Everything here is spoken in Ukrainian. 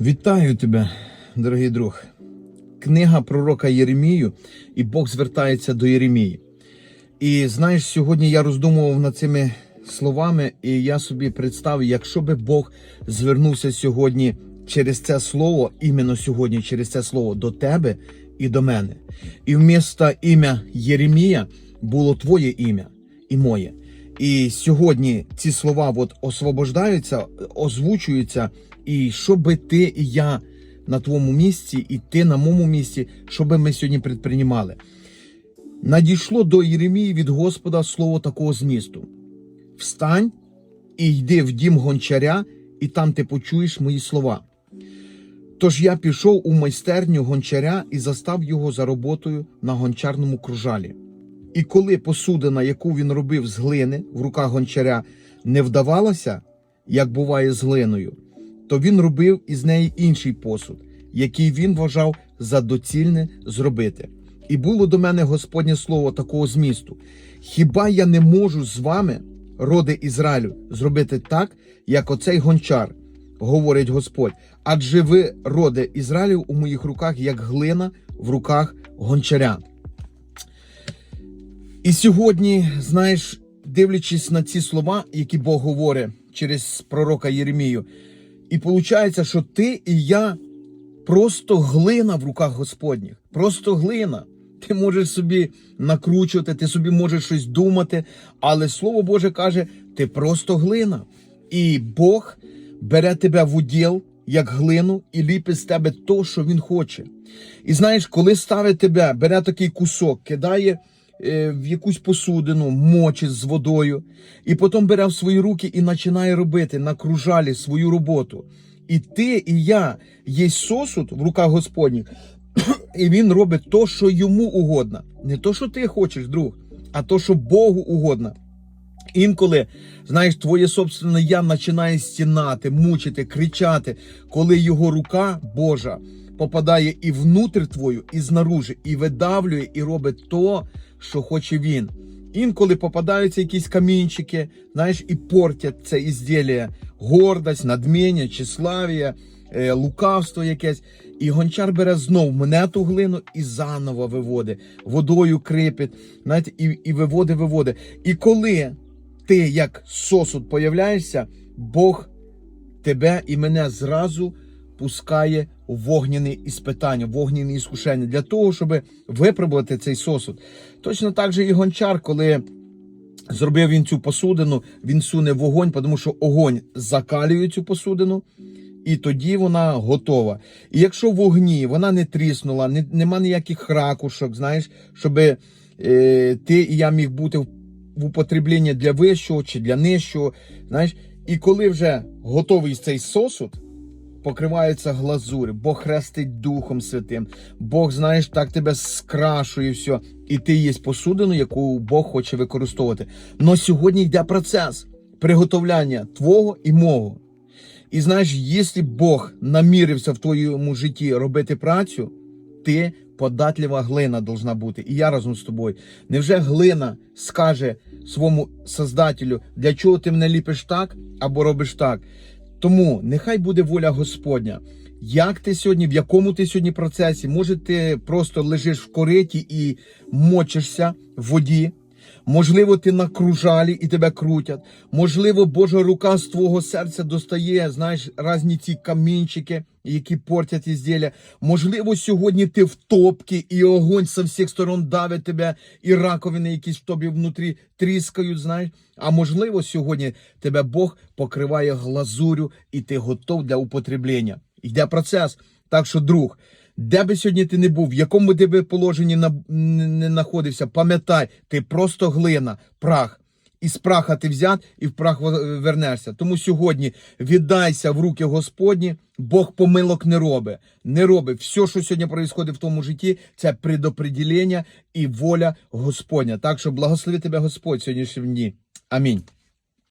Вітаю тебе, дорогий друг. Книга пророка Єремію, і Бог звертається до Єремії. І знаєш, сьогодні я роздумував над цими словами, і я собі представив, якщо би Бог звернувся сьогодні через це слово, іменно сьогодні, через це слово до тебе і до мене. І вмісто ім'я Єремія було твоє ім'я і моє. І сьогодні ці слова от освобождаються, озвучуються, і що би ти і я на твоєму місці, і ти на моєму місці, що би ми сьогодні предприймали. Надійшло до Єремії від Господа слово такого змісту: Встань і йди в дім гончаря, і там ти почуєш мої слова. Тож я пішов у майстерню гончаря і застав його за роботою на гончарному кружалі. І коли посудина, яку він робив з глини в руках гончаря, не вдавалася, як буває з глиною, то він робив із неї інший посуд, який він вважав за доцільне зробити. І було до мене Господнє слово такого змісту: Хіба я не можу з вами, роди Ізраїлю, зробити так, як оцей гончар, говорить Господь. Адже ви, роди Ізраїлю, у моїх руках, як глина в руках гончаря. І сьогодні, знаєш, дивлячись на ці слова, які Бог говорить через пророка Єремію, і виходить, що ти і я просто глина в руках Господніх, просто глина. Ти можеш собі накручувати, ти собі можеш щось думати, але Слово Боже каже, ти просто глина. І Бог бере тебе в уділ, як глину, і ліпить з тебе то, що Він хоче. І знаєш, коли ставить тебе, бере такий кусок, кидає в якусь посудину, мочить з водою, і потім бере в свої руки і починає робити на кружалі свою роботу. І ти, і я є сосуд в руках Господніх, і він робить то, що йому угодно. Не то, що ти хочеш, друг, а то, що Богу угодно. Інколи, знаєш, твоє собственне я починає стінати, мучити, кричати, коли його рука Божа попадає і внутрь твою, і знаружи, і видавлює, і робить то, що хоче він. Інколи попадаються якісь камінчики, знаєш, і портять це ізділля, гордость, надміння, тщеславія, е, лукавство якесь. І гончар бере знов мене ту глину і заново виводить, водою крипить, знаєте, і, і виводить, виводить. І коли ти, як сосуд, появляєшся, Бог тебе і мене зразу пускає вогняне іспитання, вогняне іскушення для того, щоб випробувати цей сосуд. Точно так же і гончар, коли зробив він цю посудину, він суне вогонь, тому що огонь закалює цю посудину. І тоді вона готова. І якщо в вогні вона не тріснула, не, нема ніяких ракушок, знаєш, щоб е, ти і я міг бути в, в употребленні для вищого чи для нижчого. Знаєш, і коли вже готовий цей сосуд, покривається глазурь, Бог хрестить Духом Святим, Бог, знаєш, так тебе скрашує все, і ти є посудину, яку Бог хоче використовувати. Но сьогодні йде процес приготовляння твого і мого. І знаєш, якщо Бог намірився в твоєму житті робити працю, ти податлива глина должна бути. І я разом з тобою. Невже глина скаже своєму создателю, для чого ти мене ліпиш так або робиш так? Тому нехай буде воля Господня. Як ти сьогодні, в якому ти сьогодні процесі? Може, ти просто лежиш в кориті і мочишся в воді. Можливо, ти на кружалі і тебе крутять. Можливо, Божа рука з твого серця достає, знаєш, різні ці камінчики, які портять ізділля. Можливо, сьогодні ти в топці, і огонь з всіх сторон давить тебе, і раковини якісь в тобі внутрі тріскають, знаєш. А можливо, сьогодні тебе Бог покриває глазурю, і ти готов для употреблення. Йде процес. Так що, друг, де би сьогодні ти не був, в якому ти би положенні не знаходився, пам'ятай, ти просто глина, прах. Із праха ти взят і в прах вернешся. Тому сьогодні віддайся в руки Господні, Бог помилок не робить. Не робить. Все, що сьогодні відбувається в тому житті, це предопределення і воля Господня. Так що благослови тебе Господь сьогоднішнім дні. Амінь.